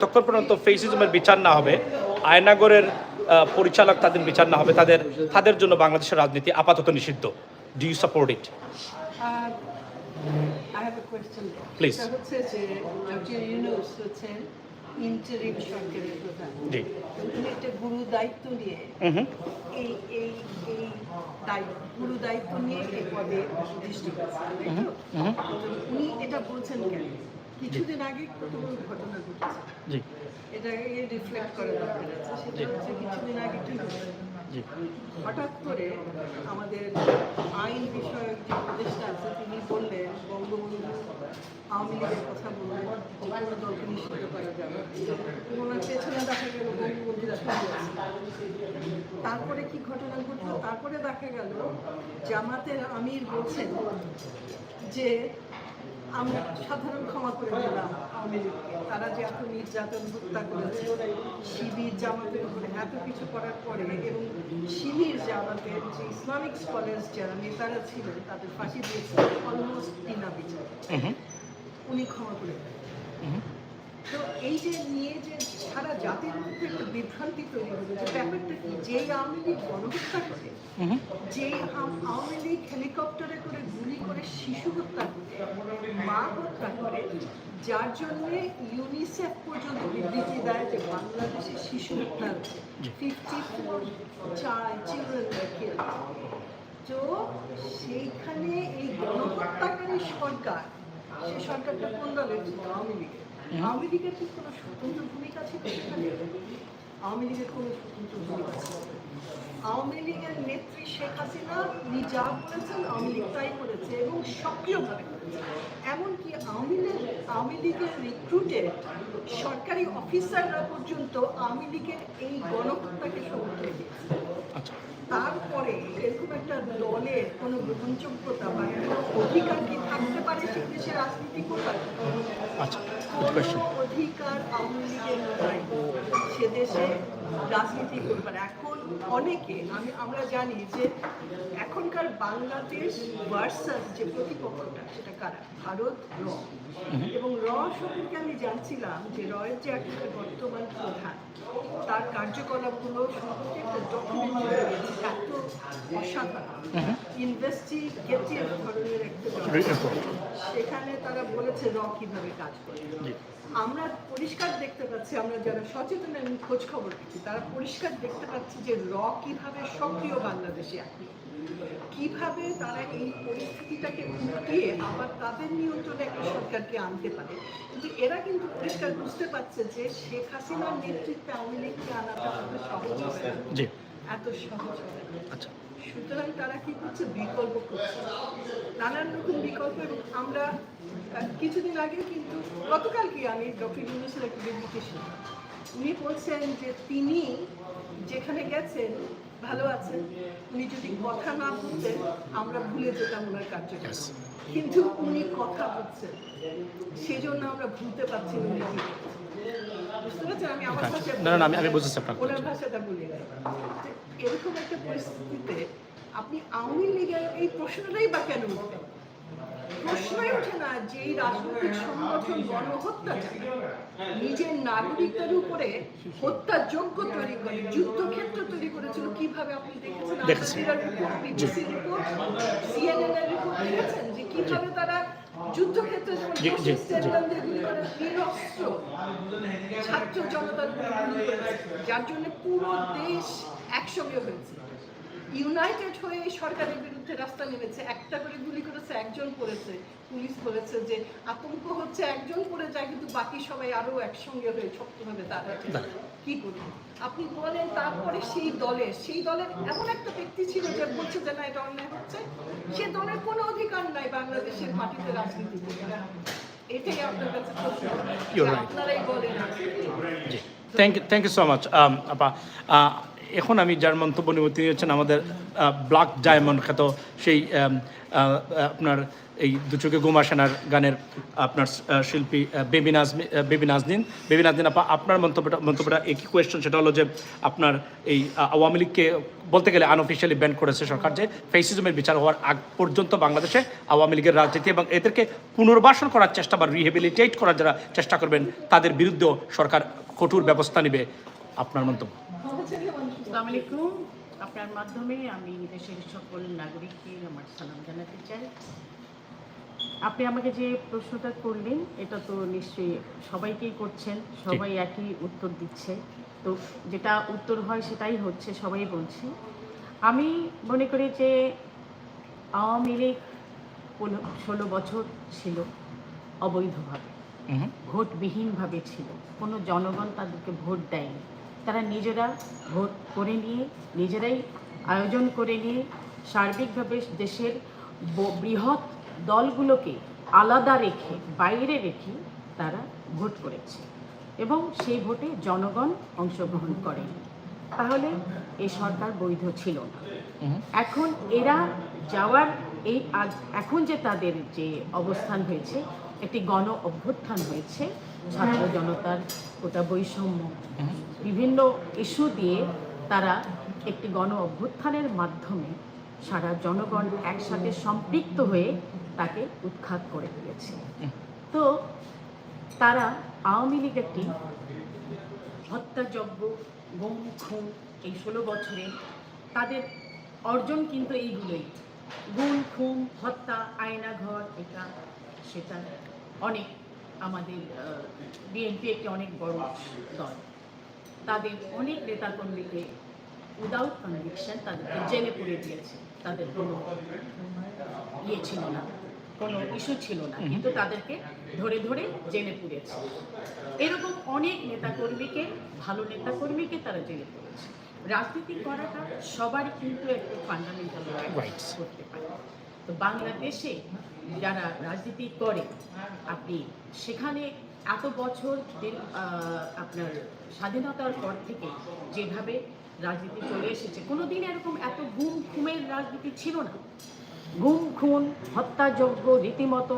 যতক্ষণ পর্যন্ত ফেসিজমের বিচার না হবে আয়নাগরের পরিচালক তাদের বিচার না হবে তাদের তাদের জন্য বাংলাদেশের রাজনীতি আপাতত নিষিদ্ধ। Do you support it interim সরকারের প্রধান। একটা গুরু দায়িত্ব নিয়ে এই এই এই গুরু দায়িত্ব নিয়ে এই পদে অধিষ্ঠিত? উনি এটা বলছেন কেন? কিছুদিন আগে কত ঘটনা ঘটেছে। জি। এটাকে রিফ্লেক্ট করা দরকার আছে সেটা হচ্ছে কিছুদিন আগে কি জি। হঠাৎ করে আমাদের আইন বিষয়ক যে উপদেষ্টা আছে তিনি বললেন বঙ্গবন্ধু আওয়ামী লীগের কথা বললেন কোনো দলকে নিষিদ্ধ করা যাবে ওনার পেছনে দেখা গেল বঙ্গবন্ধুর ছবি তারপরে কি ঘটনা ঘটলো? তারপরে দেখা গেল জামাতের আমির বলছেন যে আমরা সাধারণ ক্ষমা করে দিলাম আওয়ামী লীগকে তারা যে এত নির্যাতন হত্যা করেছে শিবির জামাতের উপরে এত কিছু করার পরে এবং শিবির জামাতের যে ইসলামিক স্কলার্স যারা নেতারা ছিলেন তাদের ফাঁসি দিয়েছে অলমোস্ট বিনা বিচার উনি ক্ষমা করে দেন তো এই যে নিয়ে যে সারা জাতির মধ্যে একটা বিভ্রান্তি তৈরি হলো যে ব্যাপারটা কি? যেই আওয়ামী লীগ গণহত্যা করে যেই আওয়ামী লীগ হেলিকপ্টারে করে গুলি করে শিশু হত্যা করে মা হত্যা করে যার জন্য ইউনিসেফ পর্যন্ত বিবৃতি দেয় যে বাংলাদেশে শিশু হত্যা হচ্ছে। ফিফটি ফোর চিলড্রেন তো সেইখানে এই গণহত্যাকারী সরকার সেই সরকারটা কোন দলের? আওয়ামী লীগের। আওয়ামী লীগের কি কোনো স্বতন্ত্র ভূমিকা ছিল? আওয়ামী লীগের কোনো স্বতন্ত্র ভূমিকা ছিল? আওয়ামী লীগের নেত্রী শেখ হাসিনা উনি যা বলেছেন আওয়ামী লীগ তাই করেছে এবং সক্রিয়ভাবে এমনকি আওয়ামী লীগ আওয়ামী লীগের রিক্রুটেড সরকারি অফিসাররা পর্যন্ত আওয়ামী লীগের এই গণহত্যাকে সমর্থন আচ্ছা। তারপরে এরকম একটা দলের কোনো গ্রহণযোগ্যতা বা অধিকার কি থাকতে পারে সে দেশে রাজনীতি করবার? আচ্ছা। অধিকার আওয়ামী লীগের নাই। সে দেশে রাজনীতি করবার এখন অনেকে আমি আমরা জানি যে এখনকার বাংলাদেশ ভার্সাস যে প্রতিপক্ষটা সেটা কারা? ভারত র। এবং র সম্পর্কে আমি জানছিলাম যে রয়ের যে এখনকার বর্তমান তার কার্যকলাপগুলো সম্পর্কে একটা রয়েছে এত অসাধারণ। ইনভেস্টিগেটিভ ধরনের একটা সেখানে তারা বলেছে র কীভাবে কাজ করে? আমরা পরিষ্কার দেখতে পাচ্ছি আমরা যারা সচেতন আমি খোঁজ খবর দিচ্ছি তারা পরিষ্কার দেখতে পাচ্ছি যে র কীভাবে সক্রিয় বাংলাদেশে এখন কীভাবে তারা এই পরিস্থিতিটাকে উঠিয়ে আবার তাদের নিয়ন্ত্রণে একটা সরকারকে আনতে পারে? কিন্তু এরা কিন্তু পরিষ্কার বুঝতে পারছে যে শেখ হাসিনার নেতৃত্বে আওয়ামী লীগকে আনাটা এত সহজ হবে এত সহজ হবে আচ্ছা। সুতরাং তারা কি করছে বিকল্প করছে? নানান রকম বিকল্প এবং আমরা কিছুদিন আগে কিন্তু গতকাল কি আমি ডক্টর ইউনুসের একটা বিবৃতি শুনলাম উনি বলছেন যে তিনি যেখানে গেছেন ভালো আছেন উনি যদি কথা না বলতেন আমরা ভুলে যেতাম ওনার কার্যক্রম কিন্তু উনি কথা বলছেন। সেজন্য আমরা ভুলতে পারছি না উনি। বুঝতে পারছেন? আমি আমার ভাষায় না, না, না, আমি- আমি বুঝেছি আপনার ওনার ভাষাটা বলি এরকম একটা পরিস্থিতিতে আপনি আওয়ামী লীগের এই প্রশ্নটাই বা কেন উঠবে প্রশ্নই ওঠে না যে এই রাজনৈতিক সংগঠন গণহত্যা চালায়, নিজের নাগরিকদের উপরে হত্যার যোগ্য তৈরি করে যুদ্ধক্ষেত্র তৈরি করেছিল কীভাবে আপনি দেখেছেন? বিবিসি রিপোর্ট সিএনএন এর রিপোর্ট দেখেছেন যে কীভাবে তারা যুদ্ধক্ষেত্রে নিরস্ত্র ছাত্র জনতার যার জন্য পুরো দেশ একসঙ্গে হয়েছে। ইউনাইটেড হয়ে সরকারের বিরুদ্ধে রাস্তা নেমেছে একটা করে গুলি করেছে একজন করেছে পুলিশ বলেছে যে আতঙ্ক হচ্ছে একজন করে যায় কিন্তু বাকি সবাই আরও একসঙ্গে হয়ে ছোট্টভাবে দাঁড়াচ্ছে কি করবে? আপনি বলেন তারপরে সেই দলের সেই দলের এমন একটা ব্যক্তি ছিল যে বলছে যে না এটা অন্যায় হচ্ছে। সে দলের কোনো অধিকার নাই বাংলাদেশের মাটিতে রাজনীতি করতে এটাই আপনার কাছে আপনারাই বলেন। Thank you thank you so much আপা। এখন আমি যার মন্তব্য নেব তিনি হচ্ছেন আমাদের ব্ল্যাক ডায়মন্ড খ্যাত সেই আপনার এই দুচোখে গুমা সেনার গানের আপনার শিল্পী বেবি নাজমি বেবি নাজনীন। বেবি নাজনীন আপা, আপনার মন্তব্যটা মন্তব্যটা একই কোয়েশ্চেন সেটা হলো যে আপনার এই আওয়ামী লীগকে বলতে গেলে আনঅফিসিয়ালি ব্যান করেছে সরকার যে ফেসিজমের বিচার হওয়ার আগ পর্যন্ত বাংলাদেশে আওয়ামী লীগের রাজনীতি এবং এদেরকে পুনর্বাসন করার চেষ্টা বা রিহেবিলিটেট করার যারা চেষ্টা করবেন, তাদের বিরুদ্ধেও সরকার কঠোর ব্যবস্থা নেবে। আপনার মন্তব্য? আসসালামু আলাইকুম। আপনার মাধ্যমে আমি দেশের সকল নাগরিককে আমার সালাম জানাতে চাই। আপনি আমাকে যে প্রশ্নটা করলেন এটা তো নিশ্চয়ই সবাইকেই করছেন সবাই একই উত্তর দিচ্ছে। তো যেটা উত্তর হয় সেটাই হচ্ছে সবাই বলছে। আমি মনে করি যে আওয়ামী লীগ ষোলো বছর ছিল অবৈধভাবে ভোটবিহীনভাবে ছিল। কোনো জনগণ তাদেরকে ভোট দেয়নি। তারা নিজেরা ভোট করে নিয়ে নিজেরাই আয়োজন করে নিয়ে সার্বিকভাবে দেশের ব- বৃহৎ দলগুলোকে আলাদা রেখে বাইরে রেখে তারা ভোট করেছে এবং সেই ভোটে জনগণ অংশগ্রহণ করেনি তাহলে এই সরকার বৈধ ছিল না। এখন এরা যাওয়ার এই আজ- এখন যে তাদের যে অবস্থান হয়েছে একটি গণ অভ্যুত্থান হয়েছে ছাত্র জনতার ওটা বৈষম্য। বিভিন্ন ইস্যু দিয়ে তারা একটি গণ অভ্যুত্থানের মাধ্যমে সারা জনগণ একসাথে সম্পৃক্ত হয়ে তাকে উৎখাত করে দিয়েছে তো তারা আওয়ামী লীগ একটি হত্যাযজ্ঞ গুম খুন এই ষোলো বছরে তাদের অর্জন কিন্তু এইগুলোই। গুম, খুন, হত্যা, আয়নাঘর, এটা, সেটা অনেক। আমাদের বিএনপি একটি অনেক বড় দল। তাদের অনেক নেতাকর্মীকে উইদাউট কনভিকশন তাদেরকে জেলে পুরে দিয়েছে। তাদের কোনো ইয়ে ছিল না কোনো ইস্যু ছিল না। কিন্তু তাদেরকে ধরে ধরে জেলে পুরেছে। এরকম অনেক নেতাকর্মীকে ভালো নেতাকর্মীকে তারা জেলে পুরেছে। রাজনীতি করাটা সবারই কিন্তু একটু ফান্ডামেন্টাল Rights. করতে পারে। তো বাংলাদেশে যারা রাজনীতি করে, আপনি সেখানে এত বছর আপনার স্বাধীনতার পর থেকে যেভাবে রাজনীতি চলে এসেছে, কোনোদিন এরকম এত গুম খুমের রাজনীতি ছিল না। গুম, খুন, হত্যাযজ্ঞ, রীতিমতো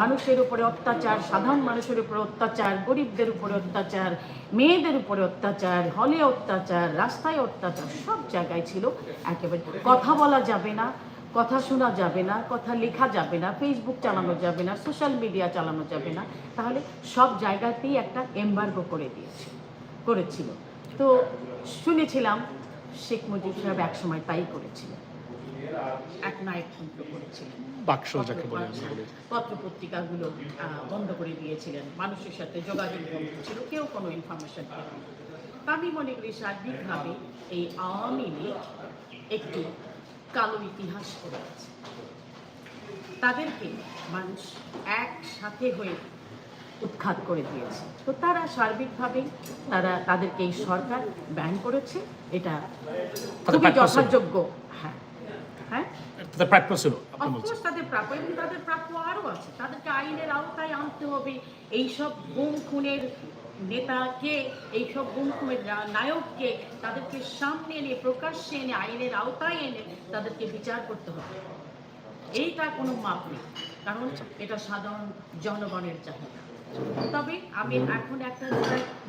মানুষের উপরে অত্যাচার, সাধারণ মানুষের উপরে অত্যাচার, গরিবদের উপরে অত্যাচার, মেয়েদের উপরে অত্যাচার, হলে অত্যাচার, রাস্তায় অত্যাচার, সব জায়গায় ছিল একেবারে। কথা বলা যাবে না কথা শোনা যাবে না কথা লেখা যাবে না ফেসবুক চালানো যাবে না সোশ্যাল মিডিয়া চালানো যাবে না তাহলে সব জায়গাতেই একটা এম্বার্গো করে দিয়েছে করেছিল। তো শুনেছিলাম শেখ মুজিব সাহেব একসময় তাই করেছিলেন। এক নায়কতন্ত্র করেছিলেন। বাক্স যাকে বলে আমরা পত্র পত্রিকাগুলো বন্ধ করে দিয়েছিলেন। মানুষের সাথে যোগাযোগ বন্ধ ছিল কেউ কোনো ইনফরমেশন। তা আমি মনে করি সার্বিকভাবে এই আওয়ামী লীগ একটি কালো ইতিহাস করে আছে। তাদেরকে মানুষ একসাথে হয়ে উৎখাত করে দিয়েছে। তো তারা সার্বিকভাবে তারা তাদেরকে এই সরকার ব্যান করেছে। এটা খুবই যথাযোগ্য। হ্যাঁ। হ্যাঁ? তাদের প্রাপ্য ছিল অফকোর্স তাদের প্রাপ্য এবং তাদের প্রাপ্য আরও আছে। তাদেরকে আইনের আওতায় আনতে হবে। এইসব গুম খুনের নেতাকে, এইসব গুম খুনের নায়ককে তাদেরকে সামনে এনে, প্রকাশ্যে এনে, আইনের আওতায় এনে তাদেরকে বিচার করতে হবে। এইটা কোনো মাপ নেই, কারণ এটা সাধারণ জনগণের চাহিদা। তবে আমি এখন একটা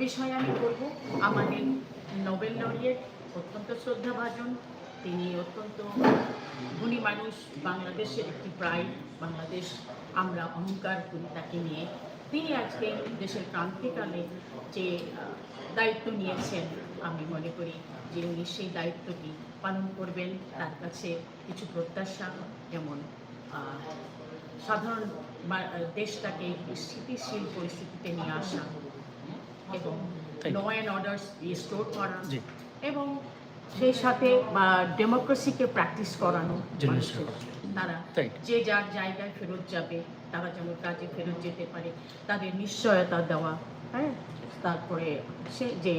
বিষয় আমি বলব আমাদের নোবেল লরিয়েট, অত্যন্ত শ্রদ্ধাভাজন, তিনি অত্যন্ত গুণী মানুষ, বাংলাদেশের একটি প্রায়, বাংলাদেশ আমরা অহংকার করি তাকে নিয়ে। তিনি আজকে দেশের ক্রান্তিকালে যে দায়িত্ব নিয়েছেন আমি মনে করি যে উনি সেই দায়িত্বটি পালন করবেন। তার কাছে কিছু প্রত্যাশা যেমন সাধারণ দেশটাকে স্থিতিশীল পরিস্থিতিতে নিয়ে আসা এবং ল অ্যান্ড অর্ডার রিস্টোর করা এবং সেই সাথে বা ডেমোক্রেসিকে প্র্যাকটিস করানো। তারা যে যার জায়গায় ফেরত যাবে তারা যেন কাজে ফেরত যেতে পারে তাদের নিশ্চয়তা দেওয়া হ্যাঁ? তারপরে সে যে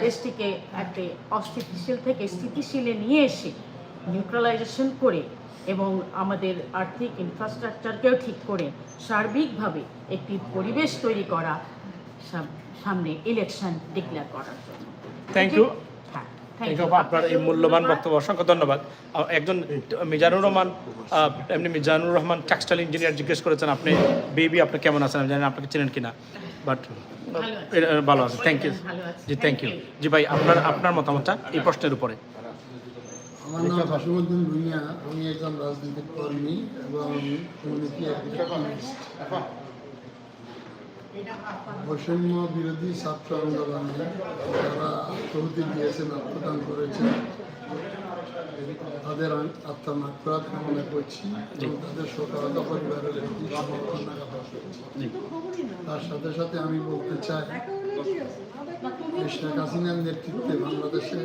দেশটিকে একটা অস্থিতিশীল থেকে স্থিতিশীলে নিয়ে এসে নিউট্রালাইজেশন করে এবং আমাদের আর্থিক ইনফ্রাস্ট্রাকচারকেও ঠিক করে সার্বিকভাবে একটি পরিবেশ তৈরি করা সাম- সামনে ইলেকশন ডিক্লেয়ার করার জন্য। থ্যাংক ইউ আপনার এই মূল্যবান বক্তব্য অসংখ্য ধন্যবাদ। একজন মিজানুর রহমান এমনি মিজানুর রহমান টেক্সটাইল ইঞ্জিনিয়ার জিজ্ঞেস করেছেন আপনি বেবি আপনি কেমন আছেন? আমি জানি না আপনাকে চেনেন কিনা বাট ভালো আছে। Thank you G thank you জি ভাই আপনার আপনার মতামতটা এই প্রশ্নের উপরে। আমার নাম হাসিমুদ্দিন ভুঁইয়া। আমি একজন রাজনৈতিক কর্মী এবং বৈষম্য বিরোধী ছাত্র আন্দোলনে যারা আত্মহতি দিয়েছেন আত্মদান করেছেন তাদের আত্মার মাত্রাত কামনা করছি এবং তাদের সকালতা পরিবারের প্রতি সমর্থন করছি তার সাথে সাথে আমি বলতে চাই শেখ হাসিনার নেতৃত্বে বাংলাদেশে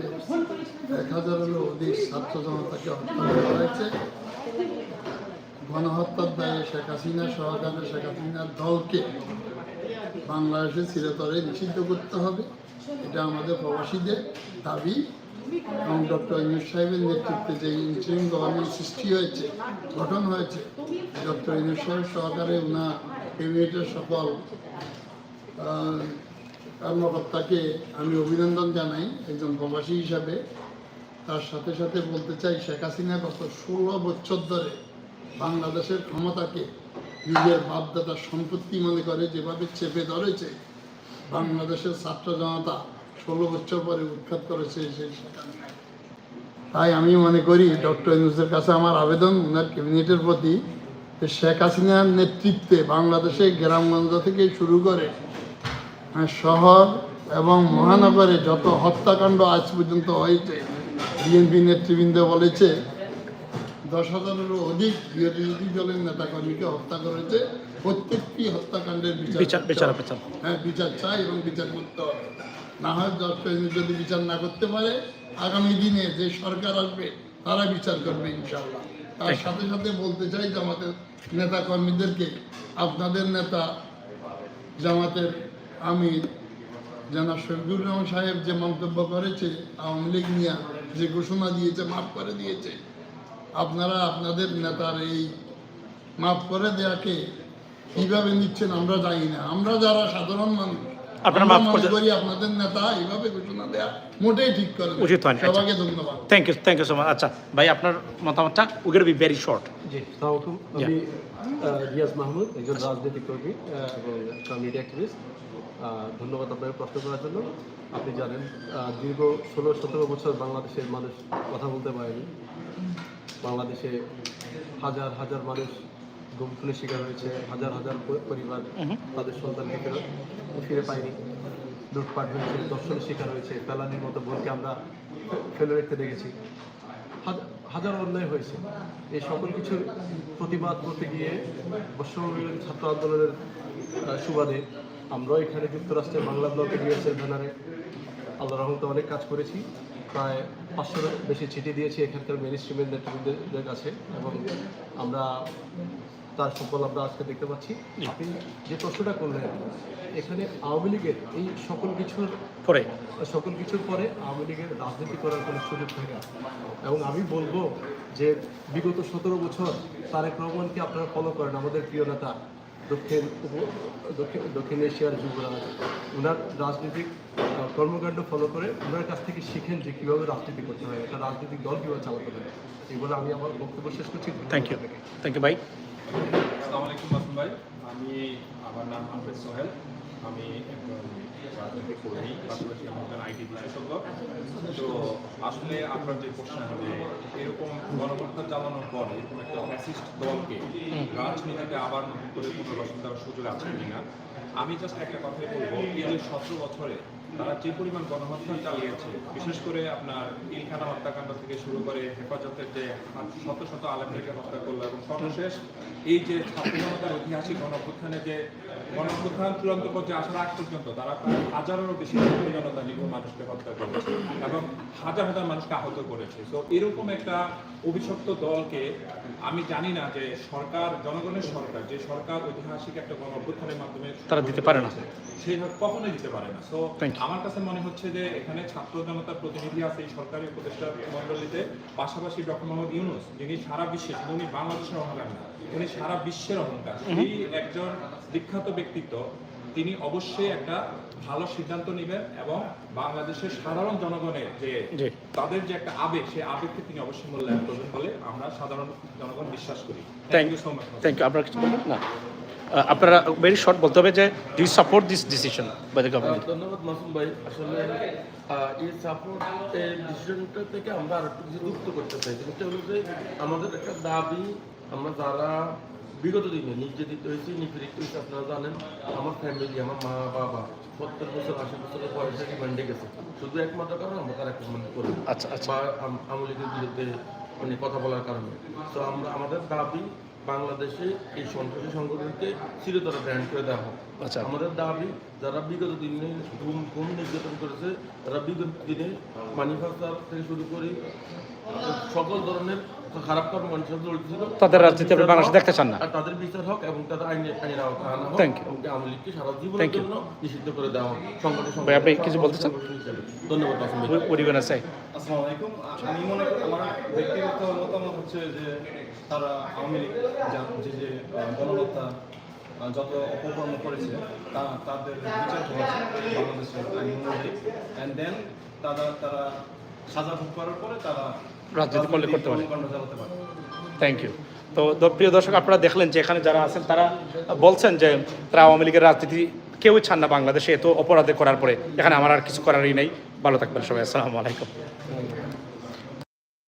এক হাজারেরও অধিক ছাত্র জনতাকে হত্যা করা হয়েছে। গণহত্যার দায়ে শেখ হাসিনা সহকারে শেখ হাসিনার দলকে বাংলাদেশে চিরতরে নিষিদ্ধ করতে হবে। এটা আমাদের প্রবাসীদের দাবি এবং ডক্টর ইউনুস সাহেবের নেতৃত্বে যে ইন্টারিম গভর্নমেন্ট সৃষ্টি হয়েছে, গঠন হয়েছে, ডক্টর ইউনুস সাহেব সহকারে উনার ক্যাবিনেটের সকল কর্মকর্তাকে আমি অভিনন্দন জানাই একজন প্রবাসী হিসাবে। তার সাথে সাথে বলতে চাই, শেখ হাসিনা গত ষোলো বছর ধরে বাংলাদেশের ক্ষমতাকে নিজের বাপদাদার সম্পত্তি মনে করে, যেভাবে চেপে ধরেছে, বাংলাদেশের ছাত্র জনতা ষোলো বছর পরে উৎখাত করেছে সেই তাই আমি মনে করি, ডক্টর ইউনুসের কাছে আমার আবেদন ওনার ক্যাবিনেটের প্রতি শেখ হাসিনার নেতৃত্বে বাংলাদেশে গ্রামগঞ্জ থেকে শুরু করে শহর এবং মহানগরে যত হত্যাকাণ্ড আজ পর্যন্ত হয়েছে, বিএনপি নেতৃবৃন্দ বলেছে দশ হাজারেরও অধিক বিরোধী দলের নেতাকর্মীকে হত্যা করেছে। প্রত্যেকটি হত্যাকাণ্ডের বিচার বিচার বিচার। হ্যাঁ বিচার চাই এবং বিচার করতে হবে। না হয় দশ যদি বিচার না করতে পারে আগামী দিনে যে সরকার আসবে তারা বিচার করবে ইনশাল্লাহ তার সাথে সাথে বলতে চাই যে আমাদের নেতা কর্মীদেরকে আপনাদের নেতা জামাতের আমির জানা শফিকুর রহমান সাহেব যে মন্তব্য করেছে আওয়ামী লীগ নিয়ে যে ঘোষণা দিয়েছে মাফ করে দিয়েছে আপনারা আপনাদের নেতার এই মাফ করে দেয়াকে কীভাবে নিচ্ছেন আমরা জানি না আমরা যারা সাধারণ মানুষ আপনারা মাফ করে- করি আপনাদের নেতা এইভাবে ঘোষণা দেয়া মোটেই ঠিক করে না। উচিত হয়নি। আচ্ছা। সবাইকে ধন্যবাদ thank you thank you so much আচ্ছা ভাই আপনার মতামতটা উইল বি ভেরি শর্ট জি আমি রিয়াজ মাহমুদ একজন রাজনৈতিক কর্মী এবং কমিউনিটি অ্যাক্টিভিস্ট ধন্যবাদ আপনাকে প্রশ্ন করার জন্য। আপনি জানেন দীর্ঘ ষোলো সতেরো বছর বাংলাদেশের মানুষ কথা বলতে পারেনি। বাংলাদেশে হাজার হাজার মানুষ গুমখুনের শিকার হয়েছে হাজার হাজার পরিবার তাদের সন্তানকে ফেরত ফিরে পায়নি। লুটপাট হয়েছে দর্শনের শিকার হয়েছে ফেলানির মতো বোনকে আমরা ফেলে রেখে দেখেছি। হাজার- হাজার অন্যায় হয়েছে। এই সকল কিছুর প্রতিবাদ করতে গিয়ে পশ্চিমবঙ্গের ছাত্র আন্দোলনের সুবাদে আমরাও এখানে যুক্তরাষ্ট্রের বাংলা ব্লকে ডিএসএল ব্যানারে। আল্লাহ রহমতে অনেক কাজ করেছি। প্রায় পাঁচশোর বেশি চিঠি দিয়েছি এখানকার মেন স্ট্রিমের নেতৃবৃন্দের কাছে এবং আমরা তার সুফল আমরা আজকে দেখতে পাচ্ছি। আপনি যে প্রশ্নটা করলেন এখানে আওয়ামী লীগের এই সকল কিছুর পরে। সকল কিছুর পরে আওয়ামী লীগের রাজনীতি করার কোনো সুযোগ থাকে না। এবং আমি বলব যে বিগত সতেরো বছর তারেক রহমানকে আপনারা ফলো করেন আমাদের প্রিয় নেতা। দক্ষিণ দক্ষিণ দক্ষিণ এশিয়ার যুবরাজ ওনার রাজনৈতিক কর্মকাণ্ড ফলো করে ওনার কাছ থেকে শিখেন যে কীভাবে রাজনীতি করতে হয় একটা রাজনৈতিক দল কীভাবে চালাতে হয়। এগুলো বলে আমি আমার বক্তব্য শেষ করছি। থ্যাংক ইউ থ্যাংক ইউ ভাই আসসালামু আলাইকুম ভাই। আমি আমার নাম হাফেজ সোহেল। আমি একজন রাজনৈতিক কর্মী পাশাপাশি আমাদের আইটি বিশেষজ্ঞ তো আসলে আপনার যে প্রশ্ন হবে এরকম গণহত্যা চালানোর পর এরকম একটা ফ্যাসিস্ট দলকে রাজনীতিতে আবার নতুন করে পুনর্বাসন দেওয়ার সুযোগ আছে কিনা? আমি জাস্ট একটা কথাই বলব এই যে সতেরো বছরে তারা যে পরিমাণ গণহত্যা চালিয়েছে বিশেষ করে আপনার ইলখানা হত্যাকাণ্ড থেকে শুরু করে হেফাজতের যে শত শত আলেমদেরকে হত্যা করল এবং সর্বশেষ এই যে ছাত্র জনতার ঐতিহাসিক গণঅভ্যুত্থানে যে গণঅভ্যুত্থান চূড়ান্ত পর্যায়ে আসার আগ পর্যন্ত তারা প্রায় হাজারেরও বেশি ছাত্র জনতা নিরীহ মানুষকে হত্যা করেছে এবং হাজার হাজার মানুষকে আহত করেছে তো এরকম একটা অভিশপ্ত দলকে আমি জানি না যে সরকার জনগণের সরকার যে সরকার ঐতিহাসিক একটা গণঅভ্যুত্থানের মাধ্যমে তারা দিতে পারে না। সেইভাবে কখনোই দিতে পারে না তো. আমার কাছে মনে হচ্ছে যে এখানে ছাত্র জনতার প্রতিনিধি আছে এই সরকারি উপদেষ্টা মন্ডলীতে পাশাপাশি ডক্টর মোহাম্মদ ইউনুস যিনি সারা বিশ্বে উনি বাংলাদেশের অহংকার না উনি সারা বিশ্বের অহংকার। এই একজন বিখ্যাত ব্যক্তিত্ব তিনি অবশ্যই একটা ভালো সিদ্ধান্ত নেবেন এবং বাংলাদেশের সাধারণ জনগণের যে তাদের যে একটা আবেগ সেই আবেগকে তিনি অবশ্যই মূল্যায়ন করবেন বলে আমরা সাধারণ জনগণ বিশ্বাস করি। Thank you so much thank you আপনারা কিছু বলবেন? না। আপনারা ভেরি শর্ট বলতে হবে যে do support this decision by the government ধন্যবাদ মাসুম ভাই। আসলে এই সাপোর্ট এই ডিসিশনটা থেকে আমরা আর একটু কিছু যুক্ত করতে চাই। সেটা হলো যে আমাদের একটা দাবি আমরা যারা বিগত দিনে নির্যাতিত হয়েছি নিপীড়িত হয়েছি আপনারা জানেন আমার ফ্যামিলি আমার মা বাবা সত্তর বছর আশি বছরের বয়সে রিমান্ডে গেছে। শুধু একমাত্র কারণ আমরা তার রিমান্ড করি। আচ্ছা আচ্ছা। বা আম- আওয়ামী লীগের বিরুদ্ধে মানে কথা বলার কারণে। তো আমরা আমাদের দাবি বাংলাদেশে এই সন্ত্রাসী সংগঠনকে চিরতরে ব্যান করে দেওয়া হোক। আচ্ছা। আমাদের দাবি যারা বিগত দিনে গুম গুম নির্যাতন করেছে তারা বিগত দিনে মানিফাস্টার থেকে শুরু করে সকল ধরনের খারাপ কর্মকাণ্ডের সাথে জড়িত ছিল তাদের রাজনীতি আপনি বাংলাদেশে দেখতে চান না? আর তাদের বিচার হোক এবং তাদের আইনে আইনের আওতায় আনা হোক you. এবং আওয়ামী লীগকে সারা জীবনের জন্য নিষিদ্ধ করে দেওয়া হোক সংগঠন আপনি কিছু বলতে চান? ধন্যবাদ। পরিবার আছে আসসালামু আলাইকুম আমি মনে করি আমার ব্যক্তিগত মতামত হচ্ছে যে তারা আওয়ামী লীগ যে যে গণহত্যা যত অপকর্ম করেছে তা তাদের বিচার উচিত বাংলাদেশের আইন অনুযায়ী। অ্যান্ড দেন তারা তারা সাজা ভোগ করার পরে তারা রাজনীতি করলে করতে পারে। থ্যাংক ইউ তো প্রিয় দর্শক আপনারা দেখলেন যে এখানে যারা আছেন তারা বলছেন যে তারা আওয়ামী লীগের রাজনীতি কেউই চান না বাংলাদেশে এত অপরাধে করার পরে। এখানে আমার আর কিছু করারই নেই। ভালো থাকবেন সবাই। আসসালামু আলাইকুম।